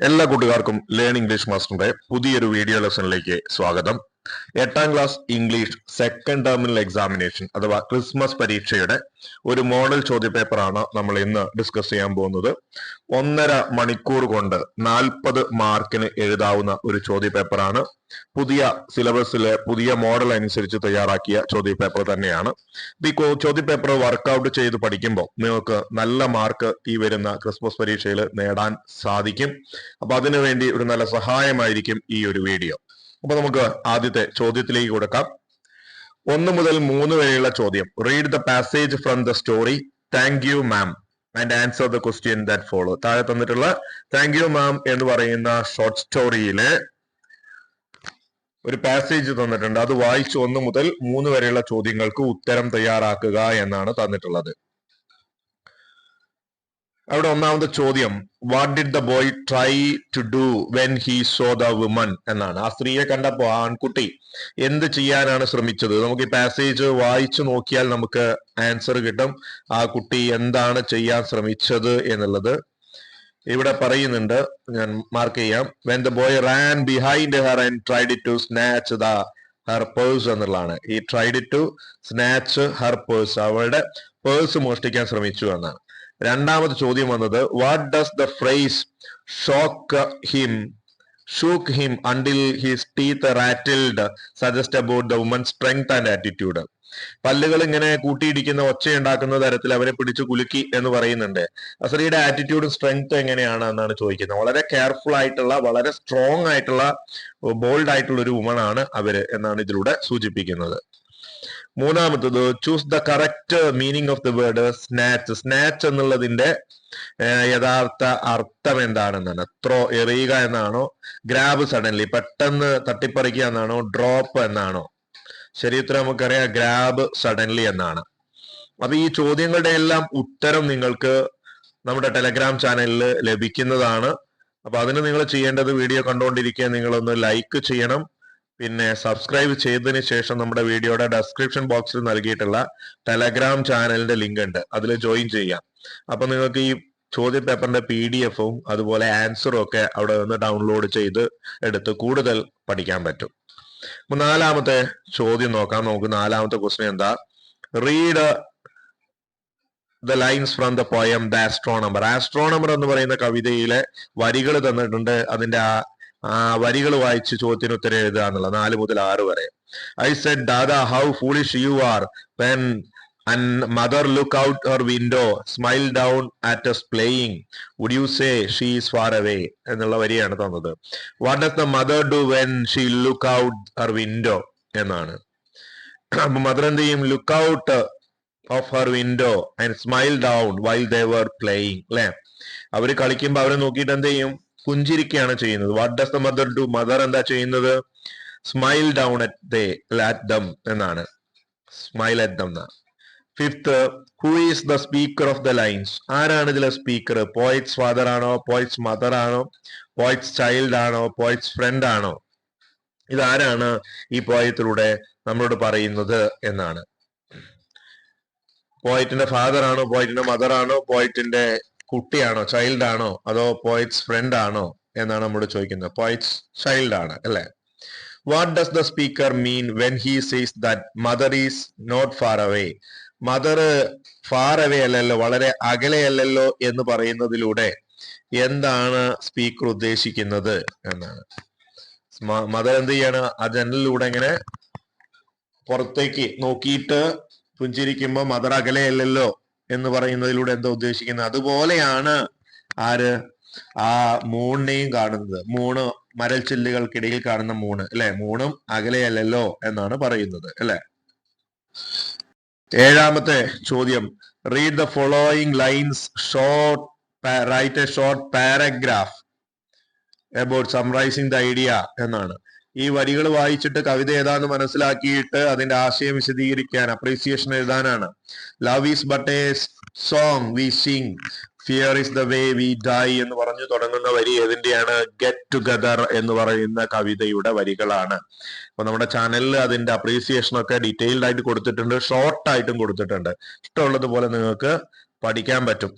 എല്ലാ കൂട്ടുകാർക്കും learn English മാസ്റ്ററിന്റെ പുതിയൊരു വീഡിയോ ലെസണിലേക്ക് സ്വാഗതം. എട്ടാം class English second terminal examination അഥവാ ക്രിസ്മസ് പരീക്ഷയുടെ ഒരു മോഡൽ ചോദ്യപേപ്പറാണ് നമ്മൾ ഇന്ന് ഡിസ്കസ് ചെയ്യാൻ പോകുന്നത്. ഒന്നര മണിക്കൂർ കൊണ്ട് നാൽപ്പത് മാർക്കിന് എഴുതാവുന്ന ഒരു ചോദ്യപേപ്പറാണ് പുതിയ സിലബസിലെ പുതിയ മോഡൽ അനുസരിച്ച് തയ്യാറാക്കിയ ചോദ്യപേപ്പർ തന്നെയാണ്. ഈ ചോദ്യപേപ്പർ വർക്കൗട്ട് ചെയ്ത് പഠിക്കുമ്പോൾ നിങ്ങൾക്ക് നല്ല മാർക്ക് ഈ വരുന്ന ക്രിസ്മസ് പരീക്ഷയിൽ നേടാൻ സാധിക്കും. അപ്പൊ അതിനുവേണ്ടി ഒരു നല്ല സഹായമായിരിക്കും ഈ ഒരു വീഡിയോ അപ്പൊ നമുക്ക് ആദ്യത്തെ ചോദ്യത്തിലേക്ക് കൊടുക്കാം. ഒന്ന് മുതൽ മൂന്ന് വരെയുള്ള ചോദ്യം. Read the passage from the story thank you ma'am and answer the question that follow താഴെ തന്നിട്ടുള്ള താങ്ക് യു മാം എന്ന് പറയുന്ന ഷോർട്ട് സ്റ്റോറിയിലെ ഒരു പാസേജ് തന്നിട്ടുണ്ട്. അത് വായിച്ച് ഒന്ന് മുതൽ മൂന്ന് വരെയുള്ള ചോദ്യങ്ങൾക്ക് ഉത്തരം തയ്യാറാക്കുക എന്നാണ് തന്നിട്ടുള്ളത്. അവിടെ ഒന്നാമത്തെ ചോദ്യം what did the boy try to do when he saw the woman എന്നാണ്. ആ സ്ത്രീയെ കണ്ടപ്പോ ആൺകുട്ടി എന്ത് ചെയ്യാനാണ് ശ്രമിച്ചത്? നമുക്ക് ഈ പാസേജ് വായിച്ചു നോക്കിയാൽ നമുക്ക് ആൻസർ കിട്ടും. ആ കുട്ടി എന്താണ് ചെയ്യാൻ ശ്രമിച്ചത് എന്നുള്ളത്. ഇവിടെ പറയുന്നുണ്ട് ഞാൻ മാർക്ക് ചെയ്യാം. When the boy ran behind her and tried to snatch the her purse എന്നുള്ളതാണ്. ഈ tried to snatch her purse അവളുടെ പേഴ്സ് മോഷ്ടിക്കാൻ ശ്രമിച്ചു എന്നാണ്. രണ്ടാമത് ചോദ്യം വന്നത് what does the phrase shock him shook him until his teeth rattled suggest about the woman strength and attitude പല്ലുകൾ ഇങ്ങനെ കൂട്ടിയിടിക്കുന്ന ഒച്ചയുണ്ടാക്കുന്ന തരത്തിൽ അവരെ പിടിച്ചു കുലുക്കി എന്ന് പറയുന്നുണ്ട്. അസറിയുടെ ആറ്റിറ്റ്യൂഡും സ്ട്രെങ്ത് എങ്ങനെയാണ് എന്നാണ് ചോദിക്കുന്നത്. വളരെ കെയർഫുൾ ആയിട്ടുള്ള വളരെ സ്ട്രോങ് ആയിട്ടുള്ള ബോൾഡ് ആയിട്ടുള്ള ഒരു വുമൺ ആണ് അവർ എന്നാണ് ഇതിലൂടെ സൂചിപ്പിക്കുന്നത്. മൂന്നാമത്തത് choose the correct meaning of the word snatch snatch എന്നുള്ളതിന്റെ യഥാർത്ഥ അർത്ഥം എന്താണെന്നാണ്. ത്രോ എറിയുക എന്നാണോ ഗ്രാബ് സഡൻലി പെട്ടെന്ന് തട്ടിപ്പറിക്കുക എന്നാണോ ഡ്രോപ്പ് എന്നാണോ. ശരീരത്തിൽ നമുക്കറിയാം ഗ്രാബ് സഡൻലി എന്നാണ്. അപ്പൊ ഈ ചോദ്യങ്ങളുടെ എല്ലാം ഉത്തരം നിങ്ങൾക്ക് നമ്മുടെ ടെലഗ്രാം ചാനലിൽ ലഭിക്കുന്നതാണ്. അപ്പൊ അതിന് നിങ്ങൾ ചെയ്യേണ്ടത് വീഡിയോ കണ്ടുകൊണ്ടിരിക്കുക നിങ്ങളൊന്ന് ലൈക്ക് ചെയ്യണം. പിന്നെ സബ്സ്ക്രൈബ് ചെയ്തതിന് ശേഷം നമ്മുടെ വീഡിയോയുടെ ഡെസ്ക്രിപ്ഷൻ ബോക്സിൽ നൽകിയിട്ടുള്ള ടെലഗ്രാം ചാനലിന്റെ ലിങ്ക് ഉണ്ട്. അതിൽ ജോയിൻ ചെയ്യാം. അപ്പൊ നിങ്ങൾക്ക് ഈ ചോദ്യ പേപ്പറിന്റെ പി ഡി എഫും അതുപോലെ ആൻസറും ഒക്കെ അവിടെ നിന്ന് ഡൗൺലോഡ് ചെയ്ത് എടുത്ത് കൂടുതൽ പഠിക്കാൻ പറ്റും. അപ്പൊ നാലാമത്തെ ചോദ്യം നോക്കാം. നമുക്ക് നാലാമത്തെ ക്വസ്റ്റ്യൻ എന്താ? Read the lines from the poem the astronomer astronomer എന്ന് പറയുന്ന കവിതയിലെ വരികൾ തന്നിട്ടുണ്ട്. അതിന്റെ ആ വരികൾ വായിച്ച് ചോദ്യത്തിന് ഉത്തരം എഴുതുക എന്നുള്ള നാല് മുതൽ ആറ് വരെ. I said Dada how foolish you are when and mother look out her window smile down us playing would you say she is far away എന്നുള്ള വരിയാണ് തന്നത്. What does the mother do when she look out her window എന്നാണ്. അപ്പൊ mother എന്ത് ചെയ്യും? Look out of her window and smile down while they were playing അല്ലെ? അവർ കളിക്കുമ്പോ അവരെ നോക്കിയിട്ട് എന്ത് ചെയ്യും? പുഞ്ചിരിക്കുകയാണ് ചെയ്യുന്നത്. What does the mother do mother എന്താ ചെയ്യുന്നത്? Smile down at they at them എന്നാണ്. സ്മൈൽ അറ്റ് ദം എന്നാണ്. Fifth who is the speaker of the lines ആരാണ് ഇതിലെ സ്പീക്കർ പോയിറ്റ്സ് ഫാദർ ആണോ? പോയിറ്റ്സ് മദർ ആണോ? പോയിറ്റ്സ് ചൈൽഡ് ആണോ? പോയിറ്റ്സ് ഫ്രണ്ട് ആണോ? ഇതാരാണ് ഈ പോയത്തിലൂടെ നമ്മളോട് പറയുന്നത് എന്നാണ്. പോയിറ്റിന്റെ ഫാദർ ആണോ? പോയിറ്റിന്റെ മദർ ആണോ? പോയിറ്റിന്റെ കുട്ടിയാണോ ചൈൽഡ് ആണോ അതോ പോയിറ്റ്സ് ഫ്രണ്ട് ആണോ എന്നാണ് നമ്മൾ ചോദിക്കുന്നത്. പോയിറ്റ്സ് ചൈൽഡ് ആണ് അല്ലെ? What does the speaker mean when he says that mother is not far away mother far away അല്ലല്ലോ വളരെ അകലെയല്ലല്ലോ എന്ന് പറയുന്നതിലൂടെ എന്താണ് സ്പീക്കർ ഉദ്ദേശിക്കുന്നത് എന്നാണ്. മദർ എന്ത് ചെയ്യാണ്? ആ ജനലിലൂടെ ഇങ്ങനെ പുറത്തേക്ക് നോക്കിയിട്ട് പുഞ്ചിരിക്കുമ്പോ മദർ അകലെയല്ലല്ലോ എന്ന് പറയുന്നതിലൂടെ എന്താ ഉദ്ദേശിക്കുന്നത്? അതുപോലെയാണ് ആര്? ആ മൂണിനെയും കാണുന്നത്. മൂണ് മരൽച്ചില്ലുകൾക്കിടയിൽ കാണുന്ന മൂണ് അല്ലെ? മൂണും അകലെയല്ലല്ലോ എന്നാണ് പറയുന്നത് അല്ലെ? ഏഴാമത്തെ ചോദ്യം. Read the following lines short write a short paragraph about summarising the idea എന്നാണ്. ഈ വരികൾ വായിച്ചിട്ട് കവിത ഏതാന്ന് മനസ്സിലാക്കിയിട്ട് അതിന്റെ ആശയം വിശദീകരിക്കാൻ അപ്രീസിയേഷൻ എഴുതാനാണ്. Love is but a song we sing fear is the way we die എന്ന് പറഞ്ഞു തുടങ്ങുന്ന വരി ഏതിന്റെയാണ്? ഗെറ്റ് ടുഗദർ എന്ന് പറയുന്ന കവിതയുടെ വരികളാണ്. അപ്പൊ നമ്മുടെ ചാനലിൽ അതിന്റെ അപ്രീസിയേഷൻ ഒക്കെ ഡീറ്റെയിൽഡ് ആയിട്ട് കൊടുത്തിട്ടുണ്ട് ഷോർട്ട് ആയിട്ടും കൊടുത്തിട്ടുണ്ട്. ഇഷ്ടമുള്ളതുപോലെ നിങ്ങൾക്ക് പഠിക്കാൻ പറ്റും.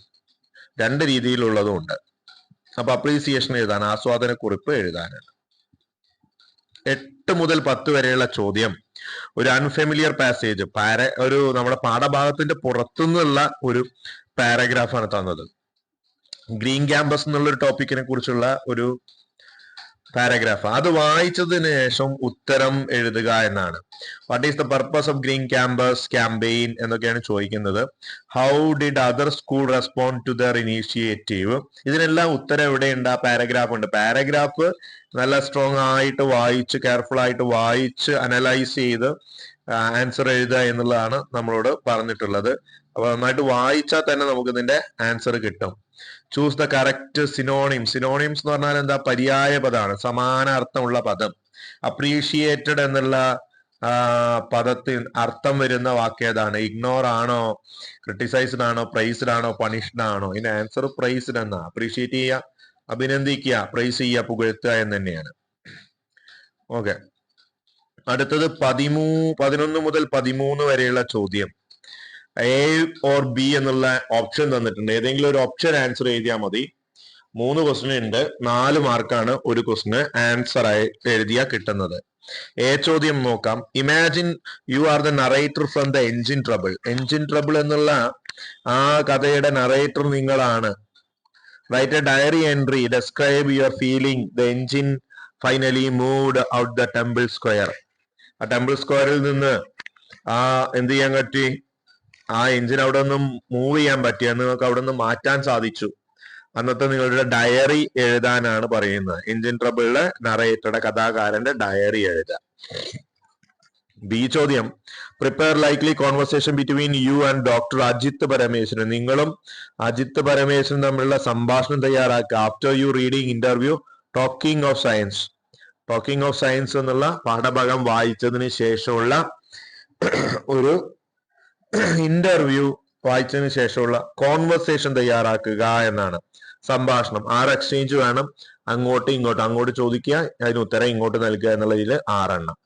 രണ്ട് രീതിയിലുള്ളതും ഉണ്ട്. അപ്പൊ അപ്രീസിയേഷൻ എഴുതാൻ ആസ്വാദന കുറിപ്പ് എഴുതാനാണ്. എട്ട് മുതൽ പത്ത് വരെയുള്ള ചോദ്യം. ഒരു അൺഫെമിലിയർ പാസേജ് പാര ഒരു നമ്മുടെ പാഠഭാഗത്തിന്റെ പുറത്തുനിന്നുള്ള ഒരു പാരഗ്രാഫാണ് തന്നത്. ഗ്രീൻ ക്യാമ്പസ് എന്നുള്ള ഒരു ടോപ്പിക്കിനെ കുറിച്ചുള്ള ഒരു പാരഗ്രാഫ് അത് വായിച്ചതിന് ശേഷം ഉത്തരം എഴുതുക എന്നാണ്. What is the purpose of green campus campaign എന്നൊക്കെയാണ് ചോദിക്കുന്നത്. How did other school respond to their initiative ഇതിനെല്ലാം ഉത്തരം എവിടെയുണ്ട്? ആ പാരഗ്രാഫ് ഉണ്ട്. പാരഗ്രാഫ് നല്ല സ്ട്രോങ് ആയിട്ട് വായിച്ച് കെയർഫുൾ ആയിട്ട് വായിച്ച് അനലൈസ് ചെയ്ത് ആൻസർ എഴുതുക എന്നുള്ളതാണ് നമ്മളോട് പറഞ്ഞിട്ടുള്ളത്. അപ്പൊ നന്നായിട്ട് വായിച്ചാൽ തന്നെ നമുക്ക് ഇതിന്റെ ആൻസർ കിട്ടും. Choose the correct synonym synonyms എന്ന് പറഞ്ഞാൽ എന്താ? പര്യായ പദമാണ് സമാന അർത്ഥമുള്ള പദം. അപ്രീഷിയേറ്റഡ് എന്നുള്ള പദത്തിൽ അർത്ഥം വരുന്ന വാക്ക് ഏതാണ്? ഇഗ്നോർ ആണോ? ക്രിട്ടിസൈസ്ഡ് ആണോ? പ്രൈസ്ഡ് ആണോ? പണിഷ്ഡ് ആണോ? ഇതിന് ആൻസർ പ്രൈസ്ഡ് എന്നാ. അപ്രീഷിയേറ്റ് ചെയ്യുക അഭിനന്ദിക്കുക പ്രൈസ് ചെയ്യുക പുകഴ്ത്തുക എന്ന് തന്നെയാണ്. ഓക്കെ അടുത്തത് പതിമൂ പതിനൊന്ന് മുതൽ പതിമൂന്ന് വരെയുള്ള ചോദ്യം. എ ഓർ ബി എന്നുള്ള ഓപ്ഷൻ തന്നിട്ടുണ്ട്. ഏതെങ്കിലും ഒരു ഓപ്ഷൻ ആൻസർ എഴുതിയാൽ മതി. മൂന്ന് ക്വസ്റ്റിന് ഉണ്ട്. നാല് മാർക്കാണ് ഒരു ക്വസ്റ്റിന് ആൻസർ ആയി എഴുതിയാൽ കിട്ടുന്നത്. എ ചോദ്യം നോക്കാം. Imagine you are the narrator from the engine trouble engine trouble എന്നുള്ള ആ കഥയുടെ നറേറ്റർ നിങ്ങളാണ്. Write a diary entry describe your feeling the engine finally moved out the temple square ആ ടെമ്പിൾ സ്ക്വയറിൽ നിന്ന് ആ എന്ത് ചെയ്യാൻ പറ്റി? ആ എഞ്ചിൻ അവിടെ നിന്നും മൂവ് ചെയ്യാൻ പറ്റി അന്ന് നിങ്ങൾക്ക് അവിടെ നിന്ന് മാറ്റാൻ സാധിച്ചു. അന്നത്തെ നിങ്ങളുടെ ഡയറി എഴുതാനാണ് പറയുന്നത്. എഞ്ചിൻ ട്രബിളിലെ നറേറ്ററുടെ കഥാകാരന്റെ ഡയറി എഴുതാം ബി ചോദ്യം. Prepare likely conversation between you and doctor Ajith Parameswaran. നിങ്ങളും അജിത് പരമേശ്വരൻ തമ്മിലുള്ള സംഭാഷണം തയ്യാറാക്കുക. After you reading interview talking of science talking of science എന്നുള്ള പാഠഭാഗം വായിച്ചതിന് ശേഷമുള്ള ഒരു ഇന്റർവ്യൂ വായിച്ചതിന് ശേഷമുള്ള കോൺവെർസേഷൻ തയ്യാറാക്കുക എന്നാണ്. സംഭാഷണം. ആറ് എക്സ്ചേഞ്ച് വേണം? അങ്ങോട്ട് ഇങ്ങോട്ട്. അങ്ങോട്ട് ചോദിക്കുക അതിന് ഉത്തരം ഇങ്ങോട്ട് നൽകുക എന്നുള്ള ഇതിൽ ആറെണ്ണം.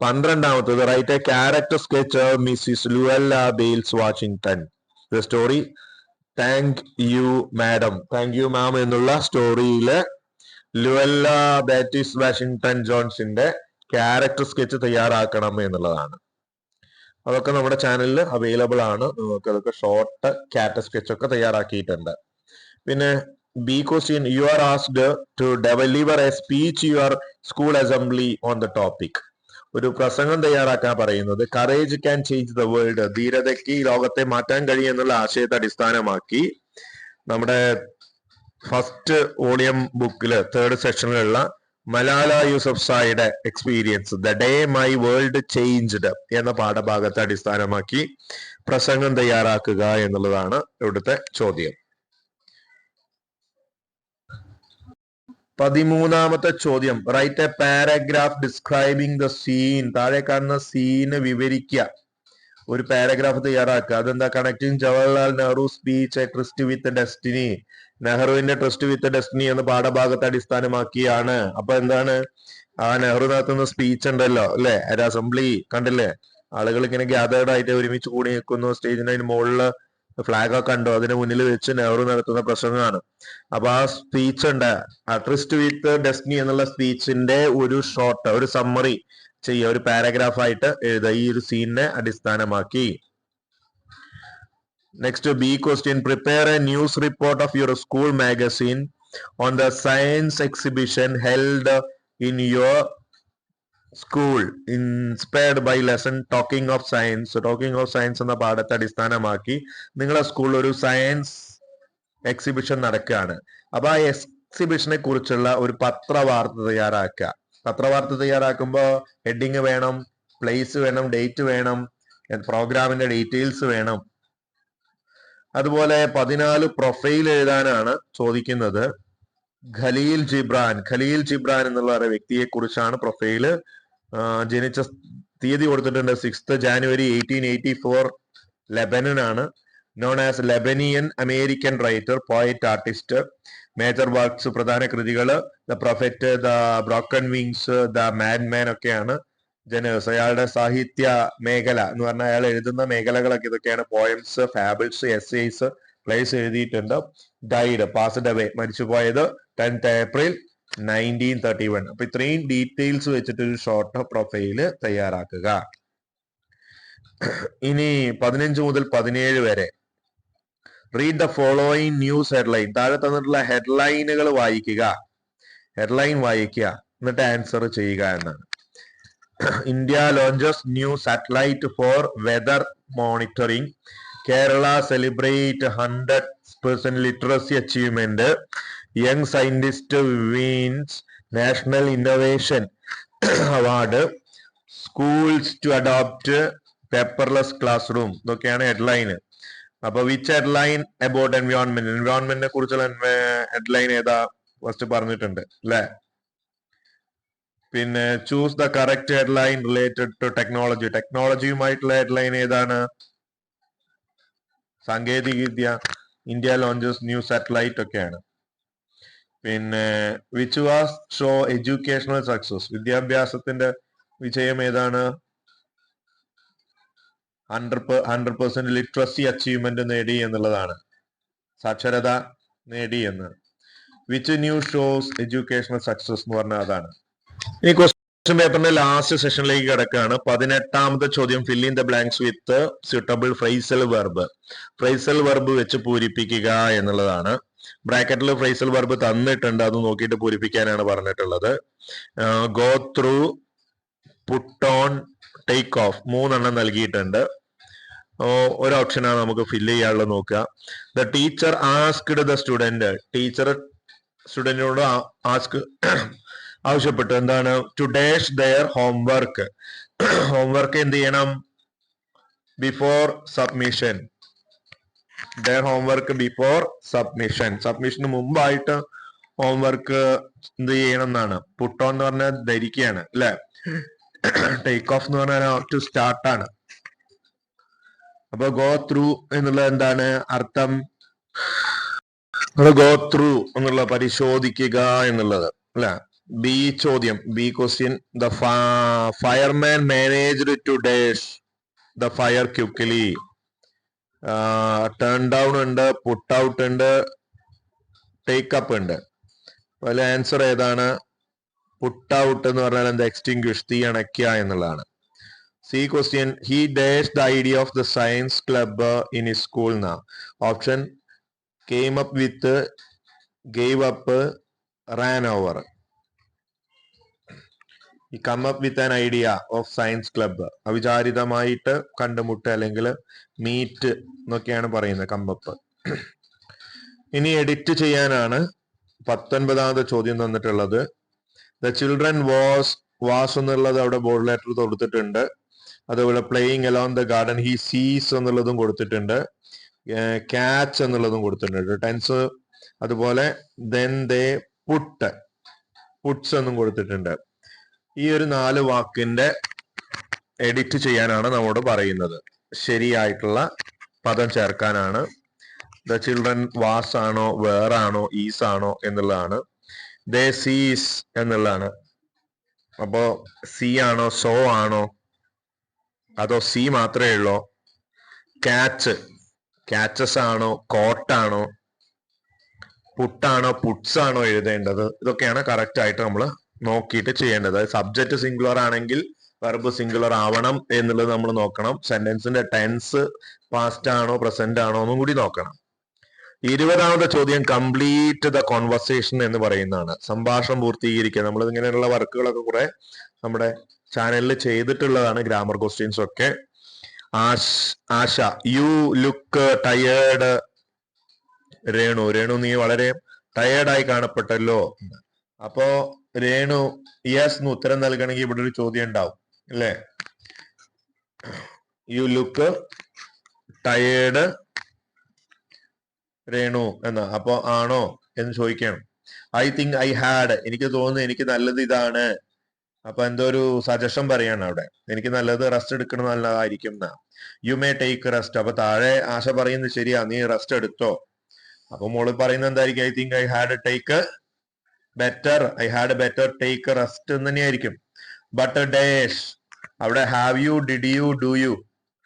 പന്ത്രണ്ടാമത്തത് write a character sketch Mrs Luella Bates Washington the story thank you madam thank you ma'am എന്നുള്ള സ്റ്റോറിയിൽ ലുവല്ല ബാറ്റിസ് വാഷിംഗ്ടൺ ജോൺസിന്റെ ക്യാരക്ടർ സ്കെച്ച് തയ്യാറാക്കണം എന്നുള്ളതാണ്. അതൊക്കെ നമ്മുടെ ചാനലിൽ അവൈലബിൾ ആണ്. നിങ്ങൾക്ക് അതൊക്കെ ഷോർട്ട് ക്യാറ്റർ സ്കെച്ച് ഒക്കെ തയ്യാറാക്കിയിട്ടുണ്ട്. പിന്നെ B question you are asked to deliver a speech your school assembly on the topic ഒരു പ്രസംഗം തയ്യാറാക്കാൻ പറയുന്നത് courage can change the world ധീരതയ്ക്ക് ലോകത്തെ മാറ്റാൻ കഴിയും എന്നുള്ള ആശയത്തെ അടിസ്ഥാനമാക്കി നമ്മുടെ ഫസ്റ്റ് വോളിയം ബുക്കിൽ തേർഡ് സെക്ഷനിലുള്ള Malala Yusuf സായിയുടെ experience the day my world changed എന്ന പാഠഭാഗത്തെ അടിസ്ഥാനമാക്കി പ്രസംഗം തയ്യാറാക്കുക എന്നുള്ളതാണ് ഇവിടുത്തെ ചോദ്യം. പതിമൂന്നാമത്തെ ചോദ്യം write a paragraph describing the scene താഴെ കാണുന്ന സീന് വിവരിക്കുക. ഒരു പാരഗ്രാഫ് തയ്യാറാക്കുക. അതെന്താ? Connecting Jawaharlal Nehru speech a tryst with destiny നെഹ്റുവിന്റെ ട്രസ്റ്റ് വിത്ത് ഡെസ്റ്റിനി എന്ന പാഠഭാഗത്തെ അടിസ്ഥാനമാക്കിയാണ് അപ്പൊ എന്താണ്? ആ നെഹ്റു നടത്തുന്ന സ്പീച്ച് ഉണ്ടല്ലോ അല്ലെ? ഒരു അസംബ്ലി കണ്ടില്ലേ? ആളുകൾ ഇങ്ങനെ ഗ്യാതേർഡ് ആയിട്ട് ഒരുമിച്ച് കൂടി നിൽക്കുന്നു. സ്റ്റേജിന് അതിന് മുകളിൽ ഫ്ലാഗ് ഒക്കെ ഉണ്ടോ അതിന് മുന്നിൽ വെച്ച് നെഹ്റു നടത്തുന്ന പ്രസംഗമാണ്. അപ്പൊ ആ സ്പീച്ച് ഉണ്ട്. ട്രിസ്റ്റ് വിത്ത് ഡെസ്റ്റിനി എന്നുള്ള സ്പീച്ചിന്റെ ഒരു ഷോർട്ട് ഒരു സമ്മറി ചെയ്യ ഒരു പാരഗ്രാഫ് ആയിട്ട് എഴുതുക. ഈ ഒരു സീനിനെ അടിസ്ഥാനമാക്കി. Next B question prepare a news report of your school magazine on the science exhibition held in your school inspired by lesson talking of science talking of science എന്ന പാഠത്തെ അടിസ്ഥാനമാക്കി നിങ്ങളുടെ സ്കൂളിൽ ഒരു സയൻസ് എക്സിബിഷൻ നടക്കുകയാണ്. അപ്പൊ ആ എക്സിബിഷനെ കുറിച്ചുള്ള ഒരു പത്രവാർത്ത തയ്യാറാക്കുക. പത്രവാർത്ത തയ്യാറാക്കുമ്പോൾ ഹെഡിങ് വേണം പ്ലേസ് വേണം ഡേറ്റ് വേണം പ്രോഗ്രാമിന്റെ ഡീറ്റെയിൽസ് വേണം. അതുപോലെ പതിനാല് പ്രൊഫൈൽ എഴുതാനാണ് ചോദിക്കുന്നത്. ഖലീൽ ജിബ്രാൻ ഖലീൽ ജിബ്രാൻ എന്നുള്ള ഒരു വ്യക്തിയെ കുറിച്ചാണ് പ്രൊഫൈൽ ജനിച്ച തീയതി കൊടുത്തിട്ടുണ്ട് sixth January eighteen eighty four Lebanon ആണ് known as Lebanese American writer poet artist major works പ്രധാന കൃതികൾ the prophet the broken wings the മാൻ മാൻ ഒക്കെയാണ്. ജനേഴ്സ് അയാളുടെ സാഹിത്യ മേഖല എന്ന് പറഞ്ഞാൽ അയാൾ എഴുതുന്ന മേഖലകളൊക്കെ ഇതൊക്കെയാണ്. പോയംസ് ഫാബിൾസ് എസ്സേസ് പ്ലേസ് എഴുതിയിട്ടുണ്ട്. Died passed away മരിച്ചുപോയത് tenth April nineteen thirty one അപ്പൊ ഇത്രയും ഡീറ്റെയിൽസ് വെച്ചിട്ട് ഒരു ഷോർട്ട് പ്രൊഫൈൽ തയ്യാറാക്കുക. ഇനി പതിനഞ്ച് മുതൽ പതിനേഴ് വരെ. Read the following news headline താഴെ തന്നിട്ടുള്ള ഹെഡ്ലൈനുകൾ വായിക്കുക. ഹെഡ്ലൈൻ വായിക്കുക. എന്നിട്ട് ആൻസർ ചെയ്യുക എന്നാണ്. India launches new satellite for weather monitoring Kerala celebrate hundred percent literacy achievement young scientist wins national innovation award schools to adopt paperless classroom ഇതൊക്കെയാണ് headline അപ്പൊ which headline about environment എൻവയോൺമെന്റിനെ കുറിച്ചുള്ള headline ഏതാ? First പറഞ്ഞിട്ടുണ്ട് അല്ലെ? പിന്നെ choose the correct headline related to technology ടെക്നോളജിയുമായിട്ടുള്ള headline ഏതാണ്? സാങ്കേതിക വിദ്യ ഇന്ത്യ ലോഞ്ചസ് ന്യൂ സാറ്റലൈറ്റ് ഒക്കെയാണ്. പിന്നെ which was show educational success വിദ്യാഭ്യാസത്തിന്റെ വിജയം ഏതാണ്? Hundred hundred percent literacy achievement നേടി എന്നുള്ളതാണ്. സാക്ഷരത നേടി എന്ന്. Which new shows educational success എന്ന് പറഞ്ഞാൽ അതാണ്. ഈ ക്വസ്റ്റ്യൻ പേപ്പറിന്റെ ലാസ്റ്റ് സെഷനിലേക്ക് കിടക്കുകയാണ് പതിനെട്ടാമത്തെ ചോദ്യം fill in the blanks with suitable phrasal verb phrasal verb വെച്ച് പൂരിപ്പിക്കുക എന്നുള്ളതാണ്. ബ്രാക്കറ്റിൽ ഫ്രൈസൽ വെർബ് തന്നിട്ടുണ്ട്. അത് നോക്കിയിട്ട് പൂരിപ്പിക്കാനാണ് പറഞ്ഞിട്ടുള്ളത്. Go through put on take off മൂന്നെണ്ണം നൽകിയിട്ടുണ്ട്. ഒരു ഓപ്ഷനാണ് നമുക്ക് ഫില്ല് ചെയ്യാനുള്ളത് നോക്കുക. The teacher asked the student teacher സ്റ്റുഡന്റിനോട് ask ആവശ്യപ്പെട്ടു. എന്താണ്? To dash their homework homework എന്ത് ചെയ്യണം? Before submission their homework before submission സബ്മിഷന് മുമ്പായിട്ട് ഹോംവർക്ക് എന്ത് ചെയ്യണം എന്നാണ്. പുട്ട് ഓൺ എന്ന് പറഞ്ഞാൽ ധരിക്കുകയാണ് അല്ലെ? ടേക്ക് ഓഫ് എന്ന് പറഞ്ഞാൽ ടു സ്റ്റാർട്ട് ആണ്. അപ്പൊ ഗോ ത്രൂ എന്നുള്ള എന്താണ്? അർത്ഥം. ഗോ ത്രൂ എന്നുള്ള പരിശോധിക്കുക എന്നുള്ളത് അല്ലെ? ബി ചോദ്യം. B question the fireman managed to dash the fire quickly turn down ഉണ്ട് പുട്ട് ഔട്ട് ഉണ്ട് ടേക്ക് അപ്പ് ഉണ്ട്. അതിൽ ആൻസർ ഏതാണ്? പുട്ട് ഔട്ട് എന്ന് പറഞ്ഞാൽ എന്താ? എക്സ്റ്റിങ്ക്വിഷ് തീ അണയ്ക്കുക എന്നുള്ളതാണ്. C question he dash the idea of the science club in his school എന്ന option came up with gave up ran over ഈ come up with an idea of science club അവിചാരിതമായിട്ട് കണ്ടുമുട്ട് അല്ലെങ്കിൽ മീറ്റ് എന്നൊക്കെയാണ് പറയുന്നത് കമ്പപ്പ് ഇനി എഡിറ്റ് ചെയ്യാനാണ് പത്തൊൻപതാമത്തെ ചോദ്യം തന്നിട്ടുള്ളത്. ദ ചിൽഡ്രൻ വാസ് വാസ് എന്നുള്ളത് അവിടെ ബോർഡ് ലെറ്റർ കൊടുത്തിട്ടുണ്ട് അതുപോലെ playing along the garden he sees എന്നുള്ളതും കൊടുത്തിട്ടുണ്ട്. ക്യാച്ച് എന്നുള്ളതും കൊടുത്തിട്ടുണ്ട്. ടെൻസ് അതുപോലെ ദെൻ ദേ പുട്ട് പുട്സ് എന്നും കൊടുത്തിട്ടുണ്ട്. ഈ ഒരു നാല് വാക്കിന്റെ എഡിറ്റ് ചെയ്യാനാണ് നമ്മോട് പറയുന്നത്. ശരിയായിട്ടുള്ള പദം ചേർക്കാനാണ്. ദ ചിൽഡ്രൻ വാസ് ആണോ വേറാണോ ഈസ് ആണോ എന്നുള്ളതാണ്. ദേ സീസ് എന്നുള്ളതാണ്. അപ്പോ സി ആണോ സോ ആണോ അതോ സി മാത്രമേ ഉള്ളോ? ക്യാച്ച് ക്യാച്ചസ് ആണോ കോട്ടാണോ പുട്ടാണോ പുട്സ് ആണോ എഴുതേണ്ടത്? ഇതൊക്കെയാണ് കറക്റ്റ് ആയിട്ട് നമ്മൾ നോക്കിയിട്ട് ചെയ്യേണ്ടത്. അതായത് സബ്ജക്റ്റ് സിംഗുലർ ആണെങ്കിൽ വെർബ് സിംഗുലർ ആവണം എന്നുള്ളത് നമ്മൾ നോക്കണം. സെന്റൻസിന്റെ ടെൻസ് പാസ്റ്റ് ആണോ പ്രസന്റ് ആണോ എന്നും കൂടി നോക്കണം. ഇരുപതാമത്തെ ചോദ്യം കംപ്ലീറ്റ് ദ കോൺവെർസേഷൻ എന്ന് പറയുന്നതാണ്. സംഭാഷണം പൂർത്തീകരിക്കുക. നമ്മൾ ഇങ്ങനെയുള്ള വർക്കുകളൊക്കെ കുറെ നമ്മുടെ ചാനലിൽ ചെയ്തിട്ടുള്ളതാണ് ഗ്രാമർ ക്വസ്റ്റ്യൻസ് ഒക്കെ. Asha Asha you look tired Renu Renu നീ വളരെ ടയേർഡായി കാണപ്പെട്ടല്ലോ. അപ്പോ രേണു യെസ് എന്ന് ഉത്തരം നൽകണമെങ്കിൽ ഇവിടെ ഒരു ചോദ്യം ഉണ്ടാവും അല്ലേ? യു ലുക്ക് ടയേർഡ് രേണു എന്ന. അപ്പോ ആണോ എന്ന് ചോദിക്കണം. ഐ തിങ്ക് ഐ ഹാഡ് എനിക്ക് തോന്നുന്നു എനിക്ക് നല്ലത് ഇതാണ്. അപ്പൊ എന്തോ ഒരു സജഷൻ പറയാണ് അവിടെ. എനിക്ക് നല്ലത് റെസ്റ്റ് എടുക്കണം നല്ലതായിരിക്കും എന്നാ. യു മേ ടേക്ക് റെസ്റ്റ് അപ്പൊ താഴെ ആശ പറയുന്നത് ശരിയാ. നീ റെസ്റ്റ് എടുത്തോ. അപ്പൊ മോൾ പറയുന്നത് എന്തായിരിക്കും? I think I had take better I had better take rest എന്ന് തന്നെയായിരിക്കും. ബട്ട് ഡേഷ് അവിടെ have you did you do you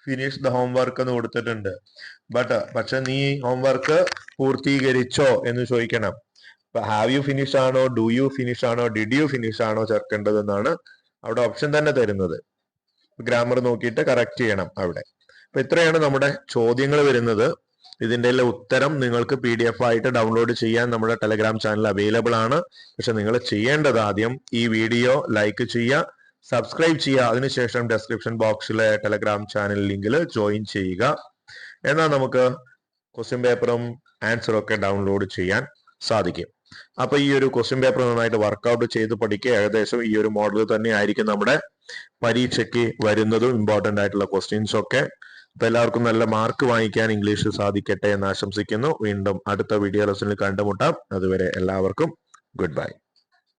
finish the homework എന്ന് കൊടുത്തിട്ടുണ്ട്. ബട്ട് പക്ഷെ നീ ഹോംവർക്ക് പൂർത്തീകരിച്ചോ എന്ന് ചോദിക്കണം. ഹാവ് യു ഫിനിഷ് ആണോ ഡു യു ഫിനിഷ് ആണോ ഡിഡ് യു ഫിനിഷ് ആണോ ചേർക്കേണ്ടതെന്നാണ് അവിടെ ഓപ്ഷൻ തന്നെ തരുന്നത്. ഗ്രാമർ നോക്കിയിട്ട് കറക്റ്റ് ചെയ്യണം അവിടെ. അപ്പൊ ഇത്രയാണ് നമ്മുടെ ചോദ്യങ്ങൾ വരുന്നത്. ഇതിന്റെ എല്ലാം ഉത്തരം നിങ്ങൾക്ക് പി ഡി എഫ് ആയിട്ട് ഡൗൺലോഡ് ചെയ്യാൻ നമ്മുടെ ടെലഗ്രാം ചാനൽ അവൈലബിൾ ആണ്. പക്ഷെ നിങ്ങൾ ചെയ്യേണ്ടത് ആദ്യം ഈ വീഡിയോ ലൈക്ക് ചെയ്യുക സബ്സ്ക്രൈബ് ചെയ്യുക. അതിനുശേഷം ഡെസ്ക്രിപ്ഷൻ ബോക്സിലെ ടെലഗ്രാം ചാനൽ ലിങ്കിൽ ജോയിൻ ചെയ്യുക. എന്നാൽ നമുക്ക് ക്വസ്റ്റ്യൻ പേപ്പറും ആൻസറും ഒക്കെ ഡൗൺലോഡ് ചെയ്യാൻ സാധിക്കും. അപ്പൊ ഈ ഒരു ക്വസ്റ്റ്യൻ പേപ്പർ നന്നായിട്ട് വർക്കൗട്ട് ചെയ്ത് പഠിക്കുക. ഏകദേശം ഈ ഒരു മോഡൽ തന്നെ ആയിരിക്കും നമ്മുടെ പരീക്ഷയ്ക്ക് വരുന്നതും ഇമ്പോർട്ടന്റ് ആയിട്ടുള്ള ക്വസ്റ്റ്യൻസ് ഒക്കെ. അപ്പൊ എല്ലാവർക്കും നല്ല മാർക്ക് വാങ്ങിക്കാൻ ഇംഗ്ലീഷ് സാധിക്കട്ടെ എന്ന് ആശംസിക്കുന്നു. വീണ്ടും അടുത്ത വീഡിയോ ലെസണിൽ കണ്ടുമുട്ടാം. അതുവരെ എല്ലാവർക്കും ഗുഡ് ബൈ